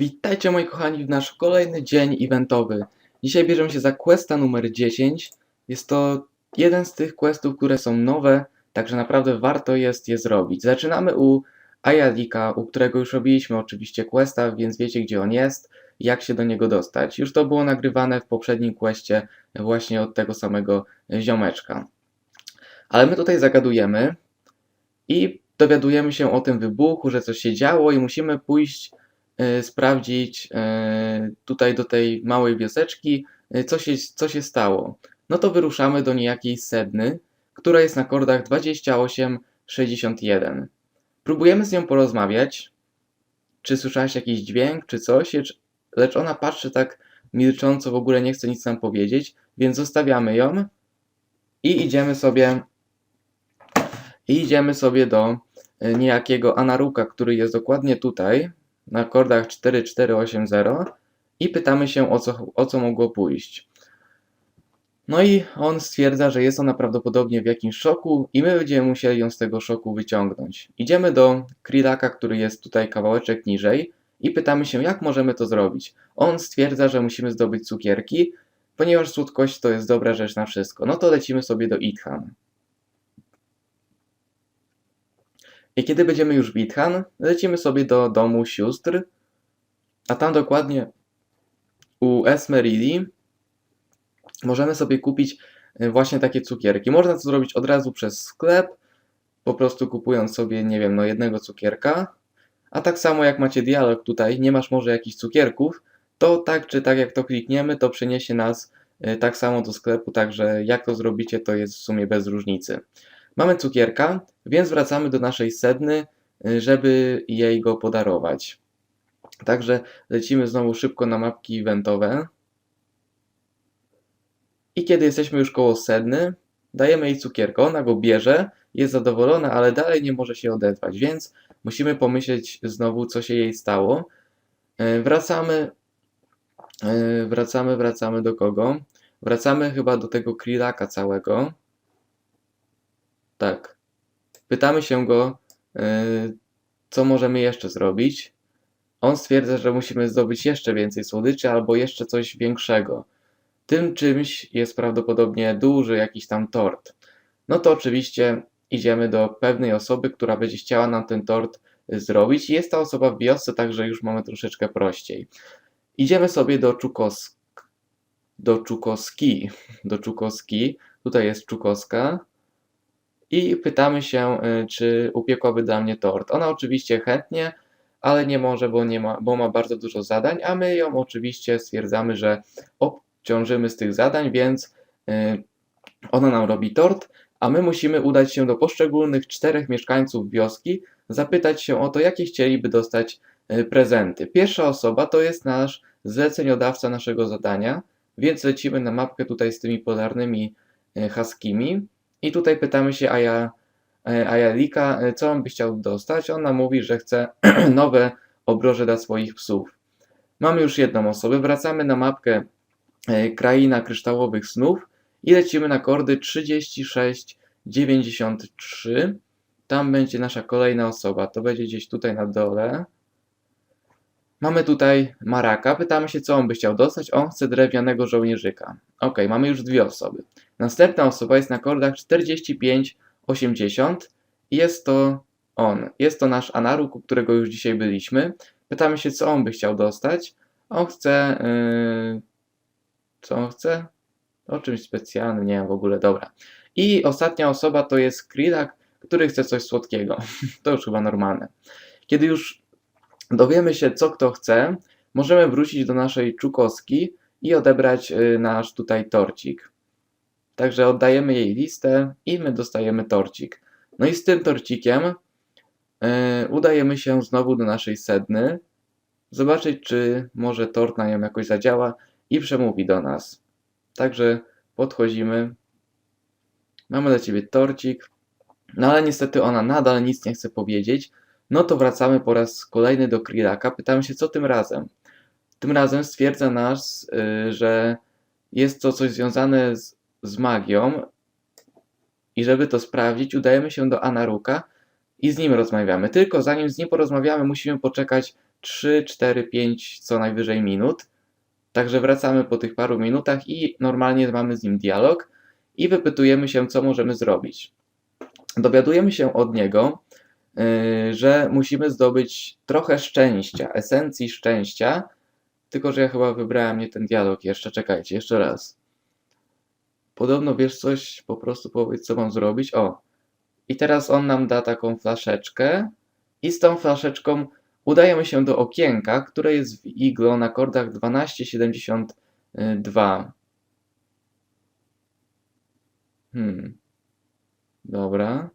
Witajcie moi kochani w nasz kolejny dzień eventowy. Dzisiaj bierzemy się za questa numer 10. Jest to jeden z tych questów, które są nowe, także naprawdę warto jest je zrobić. Zaczynamy u Ayalika, u którego już robiliśmy oczywiście questa, więc wiecie gdzie on jest, jak się do niego dostać. Już to było nagrywane w poprzednim questie właśnie od tego samego ziomeczka. Ale my tutaj zagadujemy i dowiadujemy się o tym wybuchu, że coś się działo i musimy pójść sprawdzić e, tutaj do tej małej wioseczki, e, co się, co się stało. No to wyruszamy do niejakiej Sedny, która jest na kordach 2861. Próbujemy z nią porozmawiać, czy słyszałaś jakiś dźwięk, czy coś, lecz- ona patrzy tak milcząco, w ogóle nie chce nic nam powiedzieć, więc zostawiamy ją i idziemy sobie i idziemy sobie do e, niejakiego Anaruka, który jest dokładnie tutaj, na kordach 4480 i pytamy się o co, o co mogło pójść. No i on stwierdza, że jest ona prawdopodobnie w jakimś szoku i my będziemy musieli ją z tego szoku wyciągnąć. Idziemy do Krillaka, który jest tutaj kawałeczek niżej i pytamy się, jak możemy to zrobić. On stwierdza, że musimy zdobyć cukierki, ponieważ słodkość to jest dobra rzecz na wszystko. No to lecimy sobie do Ithan. I kiedy będziemy już w Ithan, lecimy sobie do domu sióstr, a tam dokładnie u Esmerili możemy sobie kupić y, właśnie takie cukierki. Można to zrobić od razu przez sklep, po prostu kupując sobie, nie wiem, no jednego cukierka, a tak samo jak macie dialog tutaj, nie masz może jakichś cukierków, to tak czy tak jak to klikniemy, to przeniesie nas y, tak samo do sklepu, także jak to zrobicie, to jest w sumie bez różnicy. Mamy cukierka, więc wracamy do naszej sedny, y, żeby jej go podarować. Także lecimy znowu szybko na mapki eventowe. I kiedy jesteśmy już koło sedny, dajemy jej cukierko, ona go bierze, jest zadowolona, ale dalej nie może się odezwać, więc musimy pomyśleć znowu, co się jej stało. Y, Wracamy, y, wracamy, wracamy do kogo? Wracamy chyba do tego Krillaka całego. Tak. Pytamy się go, yy, co możemy jeszcze zrobić. On stwierdza, że musimy zdobyć jeszcze więcej słodyczy albo jeszcze coś większego. Tym czymś jest prawdopodobnie duży jakiś tam tort. No to oczywiście idziemy do pewnej osoby, która będzie chciała nam ten tort y, zrobić. Jest ta osoba w wiosce, także już mamy troszeczkę prościej. Idziemy sobie do Czukosk... do Czukoski. Do Czukoski. Tutaj jest Czukoska i pytamy się, y, czy upiekłaby dla mnie tort. Ona oczywiście chętnie, ale nie może, bo, nie ma, bo ma bardzo dużo zadań, a my ją oczywiście stwierdzamy, że obciążymy z tych zadań, więc y, ona nam robi tort, a my musimy udać się do poszczególnych czterech mieszkańców wioski, zapytać się o to, jakie chcieliby dostać y, prezenty. Pierwsza osoba to jest nasz zleceniodawca naszego zadania, więc lecimy na mapkę tutaj z tymi polarnymi haskimi. I tutaj pytamy się Aja, e, Ajalika, e, co on by chciał dostać. Ona mówi, że chce nowe obroże dla swoich psów. Mamy już jedną osobę. Wracamy na mapkę e, Kraina Kryształowych Snów i lecimy na kordy 3693. Tam będzie nasza kolejna osoba. To będzie gdzieś tutaj na dole. Mamy tutaj Maraka. Pytamy się, co on by chciał dostać. On chce drewnianego żołnierzyka. Ok, mamy już dwie osoby. Następna osoba jest na kordach 45-80 i jest to on. Jest to nasz Anaruk, u którego już dzisiaj byliśmy. Pytamy się, co on by chciał dostać. On chce. Yy... Co on chce? O czymś specjalnym, nie wiem w ogóle, dobra. I ostatnia osoba to jest Krillak, który chce coś słodkiego. to już chyba normalne. Kiedy już dowiemy się, co kto chce, możemy wrócić do naszej Czukoski i odebrać yy, nasz tutaj torcik. Także oddajemy jej listę i my dostajemy torcik. No i z tym torcikiem yy, udajemy się znowu do naszej sedny, zobaczyć, czy może tort na nią jakoś zadziała i przemówi do nas. Także podchodzimy. Mamy dla ciebie torcik. No ale niestety ona nadal nic nie chce powiedzieć. No to wracamy po raz kolejny do Krillaka. Pytamy się, co tym razem. Tym razem stwierdza nas, yy, że jest to coś związane z z magią i żeby to sprawdzić, udajemy się do Anaruka i z nim rozmawiamy. Tylko zanim z nim porozmawiamy, musimy poczekać 3, 4, 5 co najwyżej minut. Także wracamy po tych paru minutach i normalnie mamy z nim dialog i wypytujemy się, co możemy zrobić. Dowiadujemy się od niego, że musimy zdobyć trochę szczęścia, esencji szczęścia. Tylko, że ja chyba wybrałem nie ten dialog jeszcze. Czekajcie, jeszcze raz. Podobno wiesz coś, po prostu powiedz, co mam zrobić. O, i teraz on nam da taką flaszeczkę, i z tą flaszeczką udajemy się do okienka, które jest w iglo na kordach 1272. Hmm. Dobra.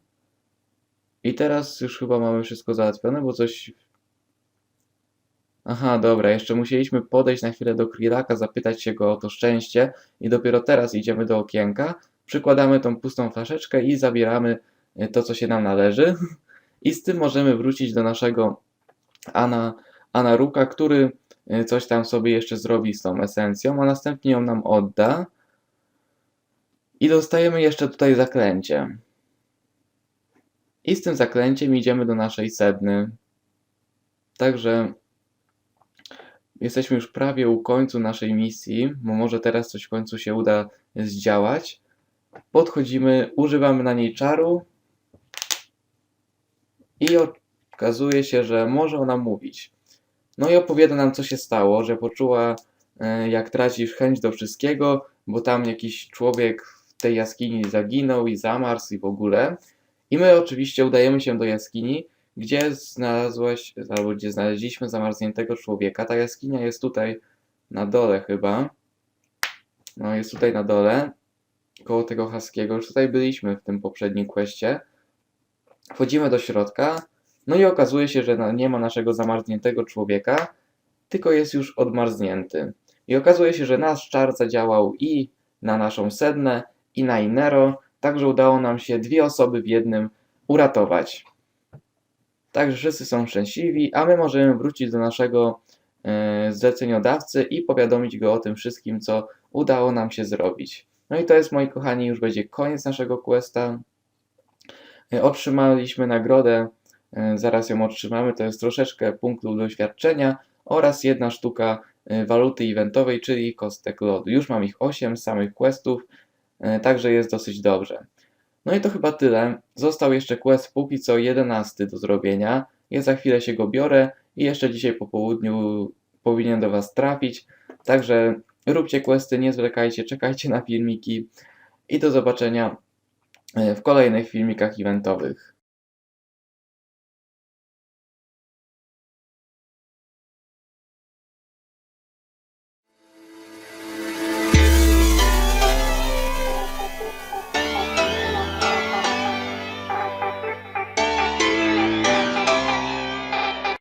I teraz już chyba mamy wszystko załatwione, bo coś. Aha, dobra, jeszcze musieliśmy podejść na chwilę do Krillaka, zapytać się go o to szczęście i dopiero teraz idziemy do okienka, przykładamy tą pustą flaszeczkę i zabieramy y, to, co się nam należy. I z tym możemy wrócić do naszego Ana, Anaruka, który y, coś tam sobie jeszcze zrobi z tą esencją, a następnie ją nam odda. I dostajemy jeszcze tutaj zaklęcie. I z tym zaklęciem idziemy do naszej sedny. Także jesteśmy już prawie u końcu naszej misji, bo może teraz coś w końcu się uda zdziałać. Podchodzimy, używamy na niej czaru i okazuje się, że może ona mówić. No i opowiada nam, co się stało, że poczuła, e, jak tracisz chęć do wszystkiego, bo tam jakiś człowiek w tej jaskini zaginął i zamarzł i w ogóle. I my oczywiście udajemy się do jaskini, gdzie znalazłeś, albo gdzie znaleźliśmy zamarzniętego człowieka. Ta jaskinia jest tutaj na dole chyba. No, jest tutaj na dole, koło tego Haskiego. Już tutaj byliśmy w tym poprzednim questie. Wchodzimy do środka, no i okazuje się, że nie ma naszego zamarzniętego człowieka, tylko jest już odmarznięty. I okazuje się, że nasz czar zadziałał i na naszą sednę, i na Inero, także udało nam się dwie osoby w jednym uratować. Także wszyscy są szczęśliwi, a my możemy wrócić do naszego e, zleceniodawcy i powiadomić go o tym wszystkim, co udało nam się zrobić. No i to jest, moi kochani, już będzie koniec naszego questa. E, Otrzymaliśmy nagrodę, e, zaraz ją otrzymamy, to jest troszeczkę punktów doświadczenia oraz jedna sztuka waluty eventowej, czyli kostek lodu. Już mam ich 8 samych questów, także jest dosyć dobrze. No i to chyba tyle. Został jeszcze quest póki co 11 do zrobienia. Ja za chwilę się go biorę i jeszcze dzisiaj po południu powinien do Was trafić. Także róbcie questy, nie zwlekajcie, czekajcie na filmiki i do zobaczenia e, w kolejnych filmikach eventowych.